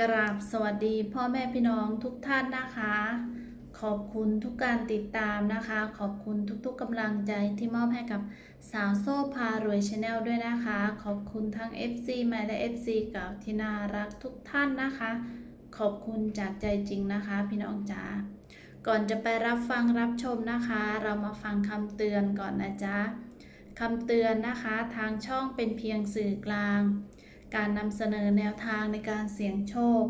กราบสวัสดีพ่อแม่พี่น้องทุกท่านนะคะ ขอบคุณทุกการติดตามนะคะ ขอบคุณทุกๆกำลังใจที่มอบให้กับสาวโซ่พารวยชาแนลด้วยนะคะ ขอบคุณทั้ง FC ใหม่และ FC เก่าที่น่ารักทุกท่านนะคะ ขอบคุณจากใจจริงนะคะ พี่น้องจ๋าก่อนจะไปรับฟังรับชมนะคะ เรามาฟังคำเตือนก่อนนะจ๊ะคำเตือนนะคะทางช่องเป็นเพียงสื่อกลาง การนำเสนอแนวทางในการเสี่ยงโชค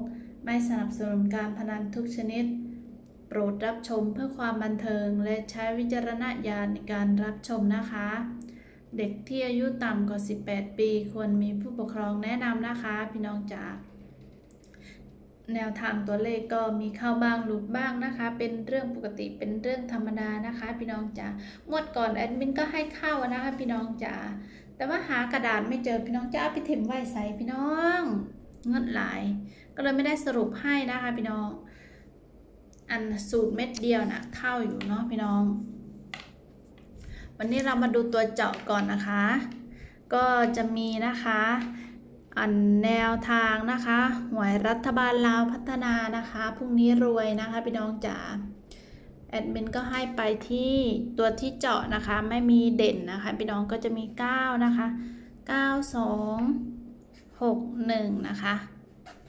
ไม่สนับสนุนการพนันทุกชนิด โปรดรับชมเพื่อความบันเทิงและใช้วิจารณญาณในการรับชมนะคะ เด็กที่อายุต่ำกว่า 18 ปีควรมีผู้ปกครองแนะนำนะคะพี่น้องจ๋าแนวทางตัวเลขก็มีเข้าบ้างหลุดบ้างนะคะ เป็นเรื่องปกติเป็นเรื่องธรรมดานะคะ พี่น้องจ๋างวดก่อนแอดมินก็ให้เข้านะคะ พี่น้องจ๋า แต่ว่าหากระดาษไม่เจอพี่น้องจะเอาไปถิ่มไว้ใส่พี่น้องเงินหลาย ก็เลยไม่ได้สรุปให้นะคะพี่น้อง อันสูตรเม็ดเดียวนะเข้าอยู่เนาะพี่น้อง วันนี้เรามาดูตัวเจาะก่อนนะคะ ก็จะมีนะคะอันแนวทางนะคะ หวยรัฐบาลลาวพัฒนานะคะ พรุ่งนี้รวยนะคะ พี่น้องจ๋า ดมินก็ให้ไปที่ตัวที่เจาะนะคะ ไม่มีเด่นนะคะ พี่น้องก็จะมี 9 นะคะ 9 2 6 1 นะคะ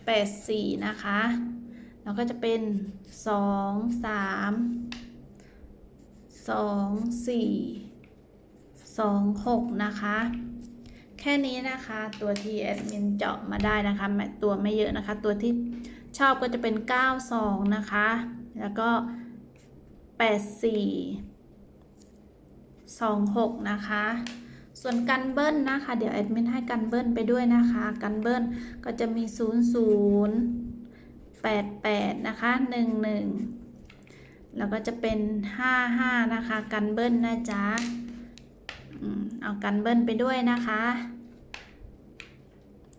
8 4 นะคะ แล้วก็จะเป็น 2 3 2 4 2 6 นะคะ แค่นี้นะคะตัวที่แอดมินเจาะมาได้นะคะ ตัวไม่เยอะนะคะ ตัวที่ชอบก็จะเป็น 9 2 นะคะ แล้วก็ แปดสี่สองหกนะคะ ส่วนกันเบิ้ลนะคะ เดี๋ยวแอดมินให้กันเบิ้ลไปด้วยนะคะ กันเบิ้ลก็จะมีศูนย์ศูนย์แปดแปดนะคะหนึ่งหนึ่งแล้วก็จะเป็นห้าห้านะคะ กันเบิ้ลนะจ๊ะเอากันเบิ้ลไปด้วยนะคะ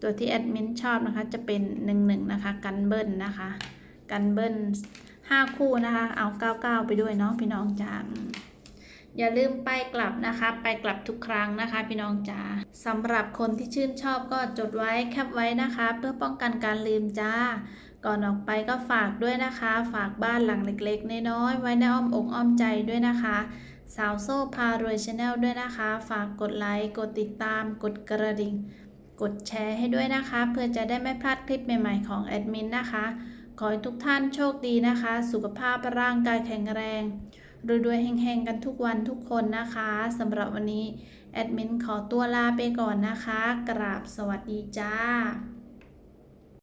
ตัวที่แอดมินชอบนะคะจะเป็นหนึ่งหนึ่งนะคะ กันเบิ้ลนะคะ กันเบิ้ล ห้าคู่นะคะ เอาเก้าเก้าไปด้วยเนาะพี่น้องจ๋าอย่าลืมไปกลับนะคะ ไปกลับทุกครั้งนะคะ พี่น้องจ๋าสำหรับคนที่ชื่นชอบก็จดไว้แคปไว้นะคะ เพื่อป้องกันการลืมจ้า ก่อนออกไปก็ฝากด้วยนะคะ ฝากบ้านหลังเล็กๆ น้อยๆไว้ในอ้อมอกอ้อมใจด้วยนะคะ สาวโซ่พารวยชาแนลด้วยนะคะ ฝากกดไลค์กดติดตาม กดกระดิ่ง กดแชร์ให้ด้วยนะคะ เพื่อจะได้ไม่พลาดคลิปใหม่ ๆ ของแอดมินนะคะ ขอให้ทุกท่านโชคดีนะคะ สุขภาพร่างกายแข็งแรงรวยๆแห่งๆกันทุกวันทุกคนนะคะสำหรับวันนี้ แอดมินขอตัวลาไปก่อนนะคะ กราบสวัสดีจ้า